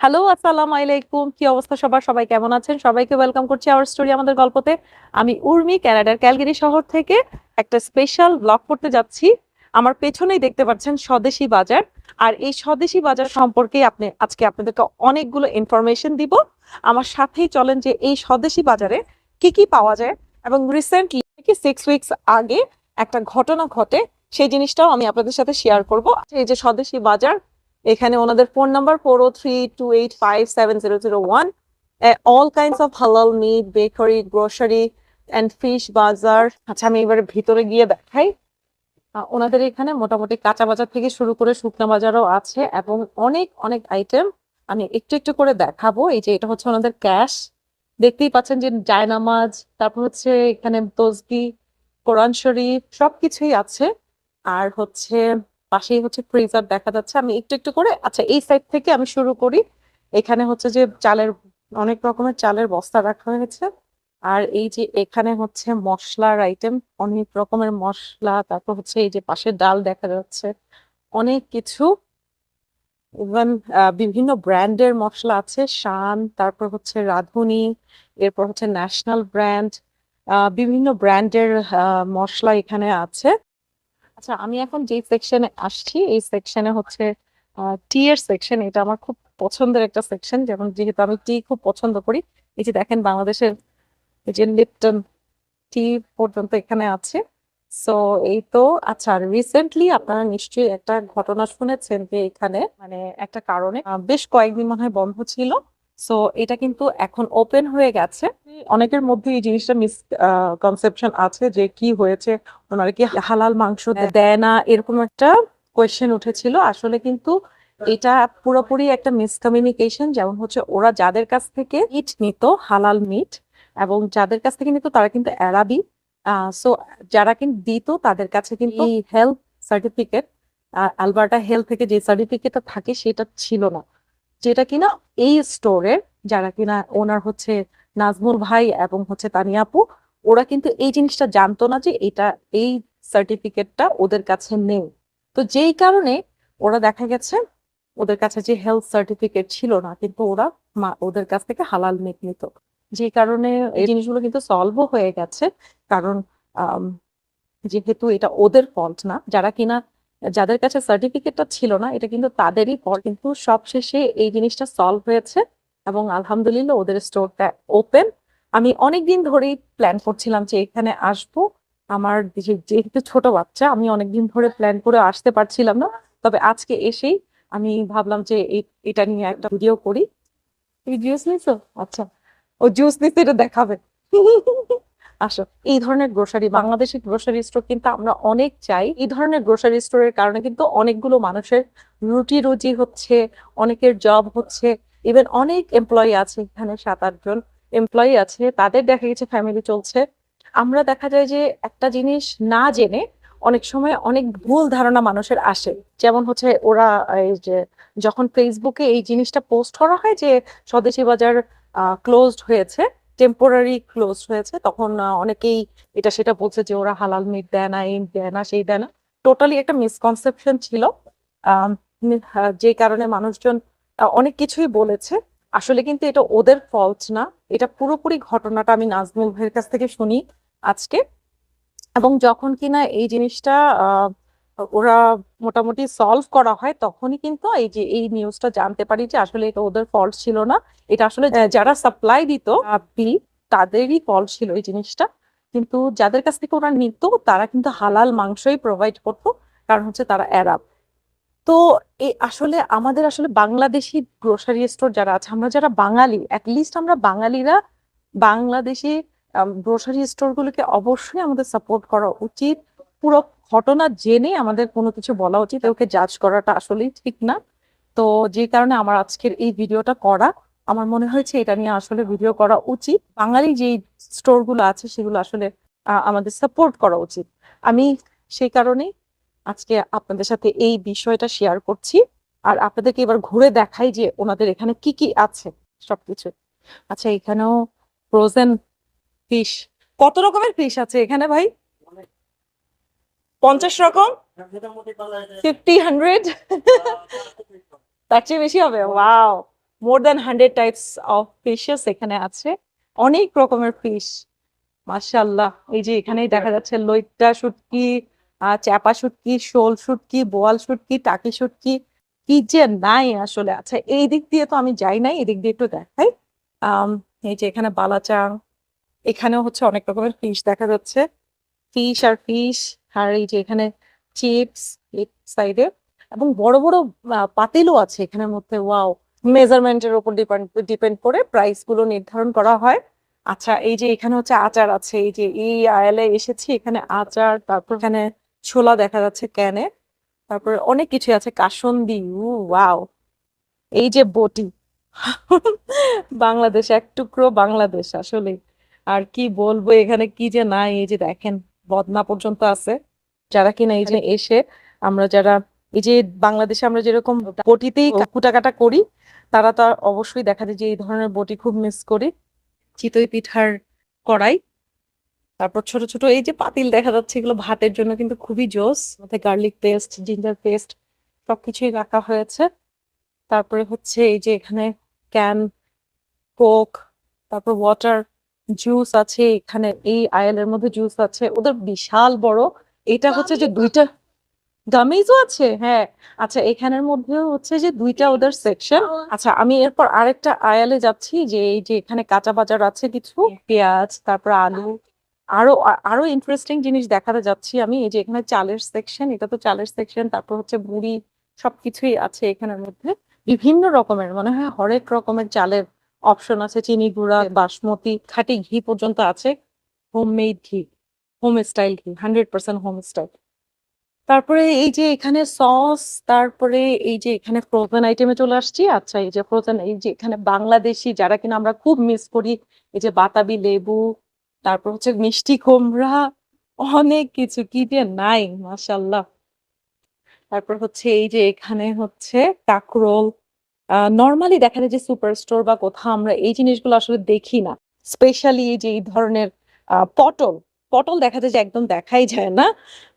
Hello আসসালাম আলাইকুম। কি অবস্থা সবার? সবাই কেমন আছেন? সবাইকে ওয়েলকাম করছি আওয়ার স্টোরি আমাদের গল্পতে। আমি উর্মি ক্যানাডার ক্যালগেরি শহর থেকে একটা স্পেশাল ব্লগ করতে যাচ্ছি। আমার পেছনেই দেখতে পাচ্ছেন স্বদেশি বাজার। আর এই স্বদেশি বাজার সম্পর্কে আপনি, আজকে আপনাদেরকে অনেকগুলো ইনফরমেশন দিব। আমার সাথেই চলেন যে এই স্বদেশি বাজারে কি কি পাওয়া যায় এবং রিসেন্টলি কি সিক্স উইকস আগে একটা ঘটনা ঘটে, সেই জিনিসটাও আমি আপনাদের সাথে শেয়ার করব। এই যে স্বদেশি বাজার এখানে ওনাদের phone number four o three two eight five seven zero zero one all kinds of halal meat bakery grocery and fish bazaar আচ্ছা আমি এবারে ভিতরে গিয়ে দেখাই। ওনাদের এখানে মোটামুটি কাঁচা বাজার থেকে শুরু করে শুকনা বাজারও আছে এবং অনেক অনেক আইটেম আমি একটু একটু করে দেখাবো। এই যে, এটা হচ্ছে ওনাদের ক্যাশ দেখতেই পাচ্ছেন যে জায়নামাজ তারপর হচ্ছে এখানে তসবি, কোরআন শরীফ, সবকিছুই আছে। আর হচ্ছে পাশেই হচ্ছে ফ্রিজার দেখা যাচ্ছে। আমি একটু একটু করে আচ্ছা এই সাইড থেকে আমি শুরু করি। এখানে হচ্ছে যে চালের, অনেক রকমের চালের বস্তা রাখা হয়েছে। আর এই যে এখানে হচ্ছে মশলার আইটেম অনেক রকমের মশলা, তারপর হচ্ছে এই যে পাশে ডাল দেখা যাচ্ছে। অনেক কিছু। ইভেন বিভিন্ন ব্র্যান্ডের মশলা আছে। শান, তারপর হচ্ছে রাঁধুনি, এরপর হচ্ছে ন্যাশনাল ব্র্যান্ড বিভিন্ন ব্র্যান্ডের মশলা এখানে আছে। আচ্ছা আমি এখন যে সেকশনে আসছি, এই সেকশনে হচ্ছে টি এর সেকশন এটা আমার খুব পছন্দের একটা সেকশন যেমন যেহেতু আমি টি খুব পছন্দ করি। এই যে দেখেন বাংলাদেশের এই যে লিপটন টি পর্যন্ত এখানে আছে। সো এই তো আচ্ছা রিসেন্টলি আপনারা নিশ্চয়ই একটা ঘটনা শুনেছেন যে এখানে মানে একটা কারণে বেশ কয়েকদিন মনে হয় বন্ধ ছিল। সো এটা কিন্তু এখন ওপেন হয়ে গেছে। অনেকের মধ্যে এই জিনিসটা মিস কনসেপশন আছে যে কি হয়েছে ওনারা কি হালাল মাংস দেয় না এরকম একটা কোয়েশ্চেন উঠেছিল। আসলে কিন্তু এটা পুরোপুরি একটা মিসকমিউনিকেশন যেমন হচ্ছে ওরা যাদের কাছ থেকে মিট নিত হালাল মিট এবং যাদের কাছ থেকে নিত তারা কিন্তু অ্যারাবি সো যারা কিন্তু দিত তাদের কাছে কিন্তু হেলথ সার্টিফিকেট আলবার্টা হেলথ থেকে যে সার্টিফিকেটটা থাকে সেটা ছিল না। যেটা কিনা এই স্টোরের যারা কিনা ওনার হচ্ছে নাজমুল ভাই এবং হচ্ছে তানিয়া আপু, ওরা কিন্তু এই জিনিসটা জানতো না যে এটা, এই সার্টিফিকেটটা ওদের কাছে নেই। তো যেই কারণে ওরা দেখা গেছে ওদের কাছে যে হেলথ সার্টিফিকেট ছিল না, কিন্তু ওরা ওদের কাছ থেকে হালাল মিট নিত। যে কারণে এই জিনিসগুলো কিন্তু সলভও হয়ে গেছে, কারণ যেহেতু এটা ওদের ফল্ট না, যারা কিনা যাদের কাছে সার্টিফিকেটটা ছিল না, এটা কিন্তু তাদেরই ফল্ট কিন্তু সবশেষে এই জিনিসটা সলভ হয়েছে এবং আলহামদুলিল্লাহ ওদের স্টোরটা ওপেন আমি অনেকদিন ধরেই প্ল্যান করছিলাম যে এখানে আসব। আমার যেহেতু ছোট বাচ্চা, আমি অনেকদিন ধরে প্ল্যান করে আসতে পারছিলাম না। তবে আজকে এসেই আমি ভাবলাম যে এটা নিয়ে একটা ভিডিও করি। তুমি জুস নিছো? আচ্ছা। ও জুস নিচ্ছে এটা দেখাবে। আসো, এই ধরনের গ্রোসারি বাংলাদেশের গ্রোসারি স্টোর কিন্তু আমরা অনেক চাই। এই ধরনের গ্রোসারি স্টোরের কারণে কিন্তু অনেকগুলো মানুষের রুটি রুজি হচ্ছে, অনেকের জব হচ্ছে। ইভেন অনেক এমপ্লয়ি আছে এখানে, সাত আটজন এমপ্লয়ি আছে, তাদের দেখা গেছে ফ্যামিলি চলছে। আমরা দেখা যায় যে একটা জিনিস না জেনে অনেক সময় অনেক ভুল ধারণা মানুষের আসে। যেমন হচ্ছে ওরা, এই যে যখন ফেসবুকে এই জিনিসটা পোস্ট করা হয় যে স্বদেশি বাজার ক্লোজড হয়েছে টেম্পোরারি ক্লোজ হয়েছে তখন অনেকেই এটা সেটা বলছে যে ওরা হালাল মিট দেয় না এই দেয় না সেই দেয় না। টোটালি একটা মিসকনসেপশন ছিল। যে কারণে মানুষজন অনেক কিছুই বলেছে। আসলে কিন্তু এটা ওদের ফল্ট না। এটা পুরোপুরি ঘটনাটা আমি নাজমুল ভাইয়ের কাছ থেকে শুনি আজকে। এবং যখন কিনা এই জিনিসটা আহ, ওরা মোটামুটি সলভ করা হয় তখনই কিন্তু এই যে এই নিউজটা জানতে পারি যে আসলে এটা ওদের ফল্ট ছিল না। এটা আসলে যারা সাপ্লাই দিত বিল তাদেরই ফল্ট ছিল এই জিনিসটা। কিন্তু যাদের কাছ থেকে ওরা নিত তারা কিন্তু হালাল মাংসই প্রোভাইড করতো কারণ হচ্ছে তারা অ্যারাব তো এই আসলে আমাদের আসলে বাংলাদেশি গ্রোসারি স্টোর যারা আছে আমরা যারা বাঙালি লিস্ট আমরা বাঙালিরা বাংলাদেশি গ্রোসারি স্টোর গুলোকে অবশ্যই আমাদের সাপোর্ট করা উচিত। পুরো ঘটনা জেনে আমাদের কোনো কিছু বলা উচিত, ওকে জাজ করাটা আসলেই ঠিক না। তো যে কারণে আমার আজকের এই ভিডিওটা করা, আমার মনে হয়েছে এটা নিয়ে আসলে ভিডিও করা উচিত। বাঙালি যেই স্টোরগুলো আছে সেগুলো আসলে আমাদের সাপোর্ট করা উচিত। আমি সেই কারণেই আজকে আপনাদের সাথে এই বিষয়টা শেয়ার করছি। আর আপনাদেরকে এবার ঘুরে দেখাই যে ওনাদের এখানে কি কি আছে সবকিছু। আচ্ছা এখানেও ফ্রোজেন ফিশ কত রকমের ফিশ আছে এখানে ভাই? পঞ্চাশ রকম? ফিফটি হান্ড্রেড তার চেয়ে বেশি হবে? Wow more than hundred types of fishes এখানে আছে। অনেক রকমের ফিশ মাশাল্লাহ এই যে এখানেই দেখা যাচ্ছে লইট্টা শুটকি চাপা শুটকি, শোল শুটকি, বোয়াল শুটকি, টাকি শুটকি। কি যে নাই আসলে। আচ্ছা এই দিক দিয়ে তো আমি যাই নাই এদিক দিয়ে একটু দেখাই। এই যে এখানে বালাচাং। এখানেও হচ্ছে অনেক রকমের ফিশ দেখা যাচ্ছে। ফিশ আর ফিশ আর এই যে এখানে চিপস সাইডে এবং বড় বড় পাতিলও আছে এখানের মধ্যে। ওয়াও মেজারমেন্টের উপর ডিপেন্ড ডিপেন্ড করে প্রাইসগুলো নির্ধারণ করা হয়। আচ্ছা এই যে এখানে হচ্ছে আচার আছে, এই যে এই আয়ালে এসেছি, এখানে আচার, তারপর এখানে ছোলা দেখা যাচ্ছে ক্যানে, তারপর অনেক কিছু আছে, কাসন্দি ওয়াও এই যে বটি, বাংলাদেশ, এক টুকরো বাংলাদেশ আসলে আর কি বলব, এখানে কি যে নাই, এই যে দেখেন। বদনা পর্যন্ত আছে। যারা কিনা এই যে এসে আমরা যারা এই যে বাংলাদেশে আমরা যেরকম বটিতেই কুটাকাটা করি তারা তো অবশ্যই দেখা যায় যে এই ধরনের বটি খুব মিস করি। চিতই পিঠার কড়াই। তারপর ছোট ছোট এই যে পাতিল দেখা যাচ্ছে এগুলো ভাতের জন্য কিন্তু খুবই জোস। মধ্যে গার্লিক পেস্ট জিঞ্জার পেস্ট সবকিছুই রাখা হয়েছে। তারপরে হচ্ছে এই যে এখানে ক্যান কোক তারপর ওয়াটার জুস আছে এখানে এই আয়ালের মধ্যে জুস আছে ওদের বিশাল বড়। এটা হচ্ছে যে দুইটা গামিজও আছে হ্যাঁ। আচ্ছা এখানের মধ্যেও হচ্ছে যে দুইটা ওদের সেকশন আচ্ছা আমি এরপর আরেকটা আয়ালে যাচ্ছি যে এই যে এখানে কাঁচা বাজার আছে কিছু পেঁয়াজ তারপর আলু। আরও আরও ইন্টারেস্টিং জিনিস দেখাতে যাচ্ছি আমি এই যে এখানে চালের সেকশন এটা তো চালের সেকশন তারপর হচ্ছে মুড়ি সবকিছুই আছে এখানের মধ্যে। বিভিন্ন রকমের মনে হয় হরেক রকমের চালের অপশন আছে চিনি গুঁড়া বাসমতি খাঁটি ঘি পর্যন্ত আছে। Homemade ghee home style ghee hundred percent home style তারপরে এই যে এখানে সস তারপরে এই যে এখানে ফ্রোজেন আইটেমে চলে আসছি। আচ্ছা এই যে ফ্রোজেন এই যে এখানে বাংলাদেশি যারা কিনা আমরা খুব মিস করি এই যে বাতাবি লেবু তারপর হচ্ছে মিষ্টি কুমড়া অনেক কিছু কি যে নাই মাশাল্লাহ তারপর হচ্ছে এই যে এখানে হচ্ছে কাকরোল নর্মালি দেখা যায় যে সুপার স্টোর বা কোথাও আমরা এই জিনিসগুলো আসলে দেখি না। স্পেশালি এই যে এই ধরনের পটল পটল দেখা যায় যে একদম দেখাই যায় না।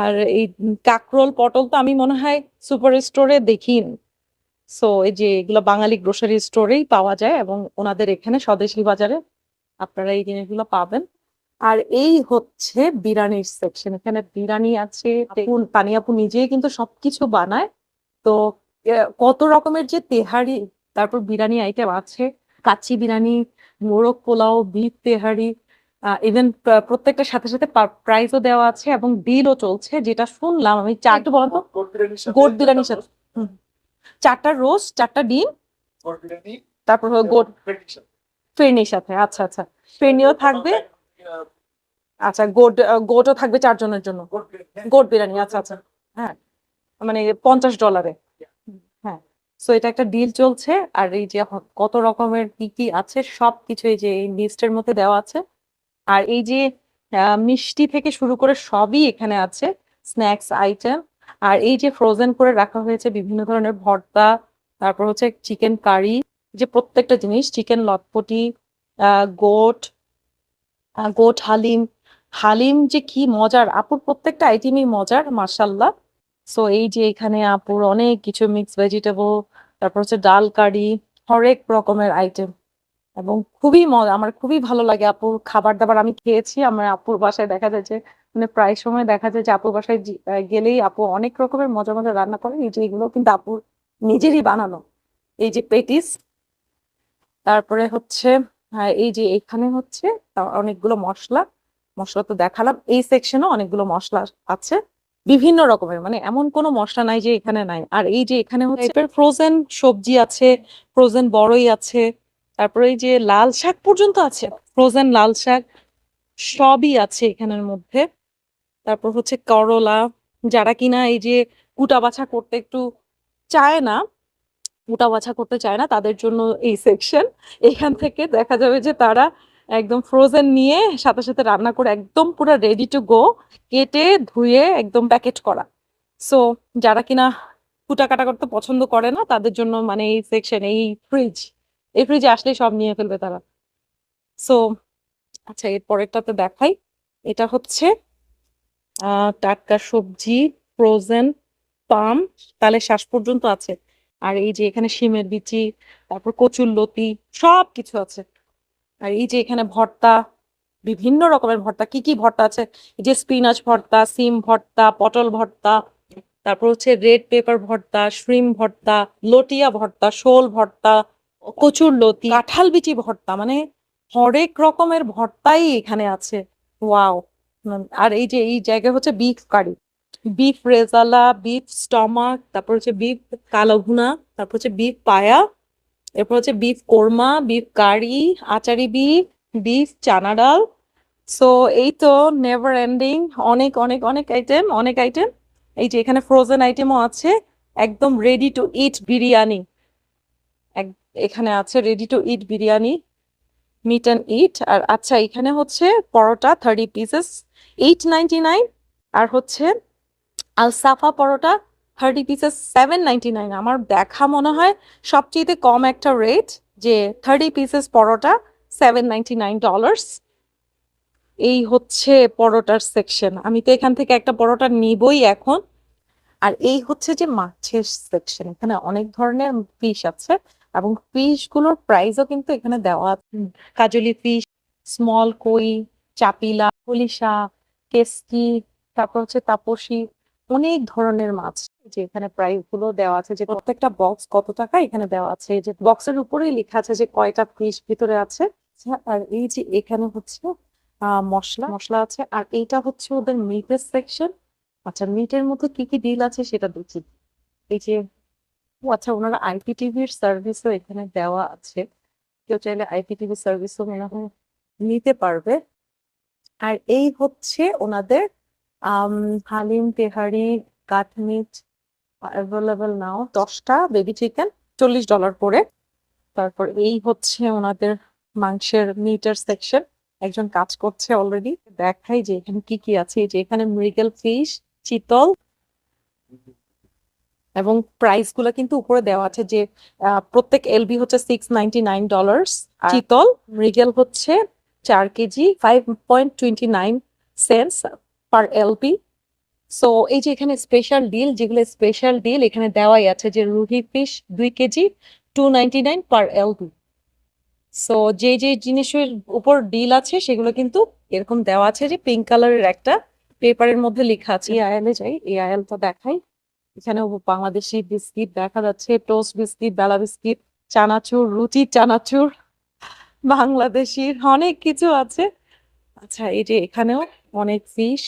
আর এই কাকরোল পটল তো আমি মনে হয় সুপার স্টোরে দেখি সো এই যে এগুলো বাঙালি গ্রোসারি স্টোরেই পাওয়া যায় এবং ওনাদের এখানে স্বদেশী বাজারে আপনারা এই জিনিসগুলো পাবেন। আর এই হচ্ছে বিরানির সেকশন এখানে বিরিয়ানি আছে আপু তানিয়াপু নিজেই কিন্তু সবকিছু বানায়। তো কত রকমের যে তেহারি তারপর বিরিয়ানি আইটেম আছে কাচ্চি বিরিয়ানি মোরগ পোলাও বিফ তেহারি ইভেন প্রত্যেকটার সাথে সাথে প্রাইজও দেওয়া আছে এবং ডিলও চলছে যেটা শুনলাম আমি চা একটু বলতো গোট বিরিয়ানির সাথে হুম। চারটা রোস্ট চারটা ডিম। তারপর গোট ফিরনির সাথে। আচ্ছা আচ্ছা। ফিরনিও থাকবে। আচ্ছা গোট গোটও থাকবে চারজনের জন্য। গোট বিরিয়ানি। আচ্ছা আচ্ছা। হ্যাঁ মানে পঞ্চাশ ডলারে সো এটা একটা ডিল চলছে, আর এই যে কত রকমের কি কি আছে সব কিছু এই যে এই লিস্টের মধ্যে দেওয়া আছে। আর এই যে মিষ্টি থেকে শুরু করে সবই এখানে আছে স্ন্যাক্স আইটেম আর এই যে ফ্রোজেন করে রাখা হয়েছে বিভিন্ন ধরনের ভর্তা, তারপর হচ্ছে চিকেন কারি যে প্রত্যেকটা জিনিস চিকেন লটপটি গোট গোট হালিম। হালিম যে কি মজার, আপুর প্রত্যেকটা আইটেমই মজার মার্শাল্লাহ সো এই যে এখানে আপুর অনেক কিছু মিক্স ভেজিটেবল তারপর হচ্ছে ডাল কারি হরেক রকমের আইটেম এবং খুবই মজা আমার খুবই ভালো লাগে আপুর খাবার দাবার আমি খেয়েছি আমার আপুর বাসায় দেখা যায় যে মানে প্রায় সময় দেখা যায় যে আপুর বাসায় গেলেই আপু অনেক রকমের মজা মজা রান্না করে। এই যে এগুলো কিন্তু আপুর নিজেরই বানানো। এই যে পেটিস তারপরে হচ্ছে হ্যাঁ, এই যে এখানে হচ্ছে অনেকগুলো মশলা মশলা তো দেখালাম। এই সেকশনে অনেকগুলো মশলা আছে। বিভিন্ন রকমের মানে এমন কোনো মশলা নাই যে এখানে নাই। আর এই যে এখানে হচ্ছে ফ্রোজেন সবজি আছে ফ্রোজেন বড়ই আছে তারপরে এই যে লাল শাক পর্যন্ত আছে ফ্রোজেন লাল শাক সবই আছে এখানের মধ্যে। তারপর হচ্ছে করলা যারা কিনা এই যে কুটা বাছা করতে একটু চায় না কুটা বাছা করতে চায় না তাদের জন্য এই সেকশন এখান থেকে দেখা যাবে যে তারা একদম ফ্রোজেন নিয়ে সাথে সাথে রান্না করে একদম পুরো রেডি টু গো কেটে ধুয়ে একদম প্যাকেট করা। সো যারা কিনা কুটা কাটা করতে পছন্দ করে না, তাদের জন্য মানে এই সেকশন এই ফ্রিজ এই ফ্রিজে আসলেই সব নিয়ে ফেলবে তারা। সো আচ্ছা এর পরেরটাতে দেখাই। এটা হচ্ছে টাটকা সবজি ফ্রোজেন পাম, তাহলে শ্বাস পর্যন্ত আছে। আর এই যে এখানে শিমের বিচি, তারপর কচুর লতি সব কিছু আছে। আর এই যে এখানে ভর্তা, বিভিন্ন রকমের ভর্তা, কি কি ভর্তা আছে? এই যে স্পিনাচ ভর্তা, সিম ভর্তা, পটল ভর্তা, তারপর হচ্ছে রেড পেপার ভর্তা শ্রিম ভর্তা লটিয়া ভর্তা, শোল ভর্তা, কচুর লতি, কাঁঠাল বিচি ভর্তা মানে হরেক রকমের ভর্তাই এখানে আছে। ওয়াও আর এই যে এই জায়গায় হচ্ছে beef curry beef rezala beef stomach তারপর হচ্ছে বিফ কালো ভুনা, তারপর হচ্ছে বিফ পায়া এরপর হচ্ছে beef korma beef curry achari beef beef chana dal so এই তো নেভার এন্ডিং অনেক অনেক অনেক আইটেম অনেক আইটেম এই যে এখানে ফ্রোজেন আইটেমও আছে। একদম রেডি টু ইট বিরিয়ানি। এখানে আছে ready to eat biryani. Meat and eat আর আচ্ছা এখানে হচ্ছে paratha thirty pieces eight ninety nine আর হচ্ছে Al Safa paratha thirty pieces seven ninety nine আমার দেখা মনে হয় সবচেয়ে কম একটা রেট যে thirty pieces paratha seven nine dollars এই হচ্ছে পরোটার সেকশন আমি তো এখান থেকে একটা পরোটা নিবই এখন। আর এই হচ্ছে যে মাছের সেকশন এখানে অনেক ধরনের ফিশ আছে এবং ফিশগুলোর প্রাইসও কিন্তু এখানে দেওয়া কাজলি ফিশ স্মল কই চাপিলা হলিশা কেসকি তারপর হচ্ছে তাপসী অনেক ধরনের মাছ যে এখানে প্রাইসগুলো দেওয়া আছে যে প্রত্যেকটা বক্স কত টাকা এখানে দেওয়া আছে যে বক্সের উপরেই লেখা আছে যে কয়টা ফিশ ভিতরে আছে। আচ্ছা, আর এই যে এখানে হচ্ছে মশলা মশলা আছে আর এইটা হচ্ছে ওদের মিটের সেকশন আচ্ছা মিটের মধ্যে কি কি ডিল আছে সেটা দেখি। এই যে ও আচ্ছা ওনারা আইপিটিভির সার্ভিসও এখানে দেওয়া আছে। কেউ চাইলে আইপিটিভি সার্ভিসও মনে হয় নিতে পারবে। আর এই হচ্ছে ওনাদের হালিম তেহারি কাঠমিট অ্যাভেলেবেল নাও দশটা বেবি চিকেন চল্লিশ ডলার করে। তারপর এই হচ্ছে ওনাদের মাংসের মিটার সেকশন একজন কাজ করছে অলরেডি দেখাই যে এখানে কি কি আছে। যে এখানে মৃগেল ফিশ চিতল। এবং প্রাইসগুলো কিন্তু উপরে দেওয়া আছে যে প্রত্যেক এলবি হচ্ছে সিক্স নাইনটি নাইন ডলার্স চিতল? মৃগেল হচ্ছে চার KG five point twenty nine cents per LB so এই যে এখানে স্পেশাল ডিল যেগুলো স্পেশাল ডিল এখানে দেওয়াই আছে যে রুহি ফিশ দুই KG two per LB so যে যে জিনিসের উপর ডিল আছে, সেগুলো কিন্তু এরকম দেওয়া আছে যে পিঙ্ক কালারের একটা পেপারের মধ্যে লেখা আছে। এই আয়ালে যাই এই আয়ালটা দেখাই। এখানে বাংলাদেশি বিস্কিট দেখা যাচ্ছে, টোস্ট বিস্কিট, বেলা বিস্কিট, চানাচুর, রুটি চানাচুর, বাংলাদেশির অনেক কিছু আছে। আচ্ছা এই যে এখানেও অনেক ফিশ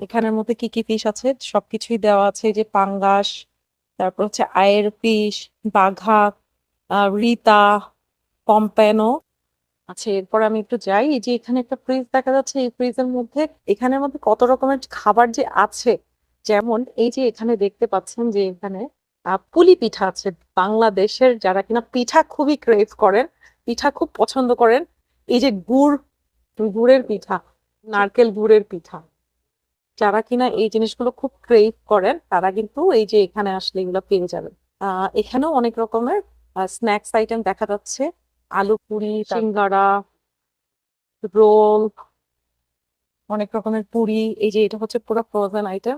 এখানের মধ্যে কি কি ফিশ আছে? সবকিছুই দেওয়া আছে যে পাঙ্গাস, তারপর হচ্ছে আয়ের ফিশ বাঘা রিতা, পম্পেনো। আচ্ছা এরপর আমি একটু যাই। এই যে এখানে একটা ফ্রিজ দেখা যাচ্ছে, এই ফ্রিজের মধ্যে এখানের মধ্যে কত রকমের খাবার যে আছে? যেমন এই যে এখানে দেখতে পাচ্ছেন যে এখানে পুলি পিঠা আছে বাংলাদেশের যারা কিনা পিঠা খুবই ক্রেভ করেন, পিঠা খুব পছন্দ করেন। এই যে গুড়, গুড়ের পিঠা, নারকেল গুড়ের পিঠা। যারা কিনা এই জিনিসগুলো খুব ক্রেভ করেন তারা কিন্তু এই যে এখানে আসলে এগুলো পেয়ে যাবেন। আহ এখানেও অনেক রকমের স্ন্যাক্স আইটেম দেখা যাচ্ছে। আলু পুরি সিঙ্গারা রোল অনেক রকমের পুরি এই যে এটা হচ্ছে পুরো ফ্রোজেন আইটেম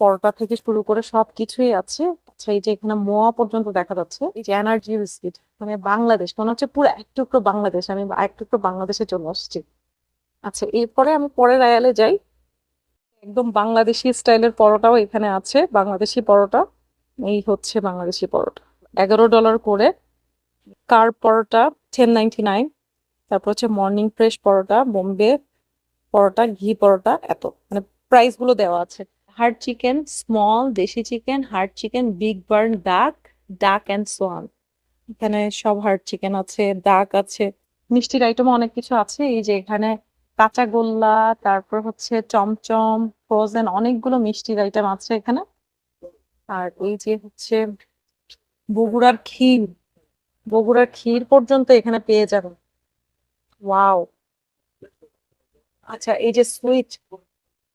পরোটা থেকে শুরু করে সব কিছুই আছে। আচ্ছা এই যে এখানে মোয়া পর্যন্ত দেখা যাচ্ছে। এই যে এনার্জি বিস্কিট মানে বাংলাদেশ মনে হচ্ছে পুরো এক টুকরো বাংলাদেশ আমি এক টুকরো বাংলাদেশে চলে আসছি। আচ্ছা এরপরে আমি পরের আয়ালে যাই। একদম বাংলাদেশি স্টাইলের পরোটাও এখানে আছে। বাংলাদেশি পরোটা, এই হচ্ছে বাংলাদেশি পরোটা। এগারো ডলার করে কার পরোটা টেন নাইন তারপর হচ্ছে মর্নিং ফ্রেশ পরোটা, বোম্বে পরোটা, ঘি পরোটা, এত। মানে প্রাইসগুলো দেওয়া আছে। Hard chicken small desi chicken hard chicken big barn duck duck and Schwann এখানে সব হার্ড চিকেন আছে ডাক আছে। মিষ্টির আইটেম অনেক কিছু আছে। এই যে এখানে কাঁচা গোল্লা তারপর হচ্ছে চমচম ফ্রোজেন অনেকগুলো মিষ্টির আইটেম আছে এখানে। আর এই যে হচ্ছে বগুড়ার ক্ষীর বগুড়ার ক্ষীর পর্যন্ত এখানে পেয়ে যাবেন ওয়াও! আচ্ছা এই যে সুইট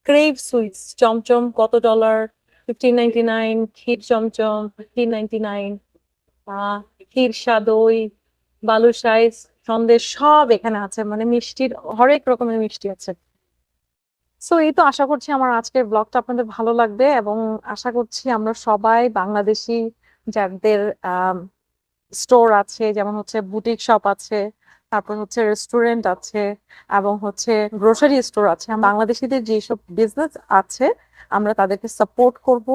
ক্রেভ সুইটস চমচম কত dollar fifteen nine kheer chomchom fifteen ninety nine kheer সাদই balushahi sandesh সব এখানে আছে মানে মিষ্টির হরেক রকমের মিষ্টি আছে। সো এই তো আশা করছি আমার আজকের ব্লগটা আপনাদের ভালো লাগবে এবং আশা করছি আমরা সবাই বাংলাদেশি যাদের স্টোর আছে, যেমন হচ্ছে বুটিক শপ আছে, তারপর হচ্ছে রেস্টুরেন্ট আছে এবং হচ্ছে গ্রোসারি স্টোর আছে বাংলাদেশিদের যেসব বিজনেস আছে, আমরা তাদেরকে সাপোর্ট করব।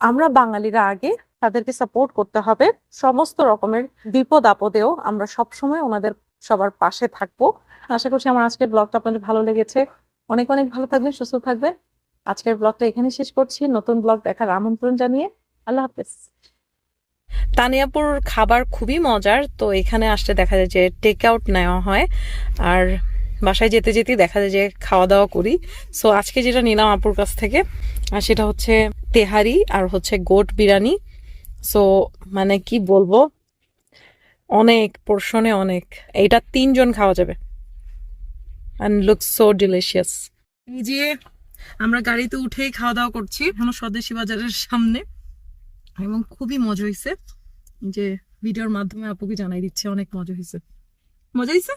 আমরা বাঙালিরা আগে তাদেরকে সাপোর্ট করতে হবে। সমস্ত রকমের বিপদ আপদেও আমরা সবসময় ওনাদের সবার পাশে থাকব। আশা করছি আমার আজকের ব্লগটা আপনাদের ভালো লেগেছে। অনেক অনেক ভালো থাকবেন, সুস্থ থাকবেন। আজকের ব্লগটা এখানে শেষ করছি। নতুন ব্লগ দেখার আমন্ত্রণ জানিয়ে আল্লাহ হাফেজ। তানিয়াপুর খাবার খুবই মজার, তো এখানে আসতে দেখা যায় যে টেক আউট নেওয়া হয়। আর বাসায় যেতে যেতেই দেখা যায় যে খাওয়া দাওয়া করি। সো আজকে যেটা নিলাম আপুর কাছ থেকে আর সেটা হচ্ছে তেহারি আর হচ্ছে গোট বিরিয়ানি। সো মানে কি বলব? অনেক, পোর্শনে অনেক। এটা তিনজন খাওয়া যাবে। অ্যান্ড লুক সো ডিলিশিয়াস যে আমরা গাড়িতে উঠেই খাওয়া দাওয়া করছি এখনও স্বদেশী বাজারের সামনে। এবং খুবই মজা হয়েছে যে ভিডিওর মাধ্যমে আপুকে জানাই দিচ্ছে, অনেক মজা হয়েছে মজা হয়েছে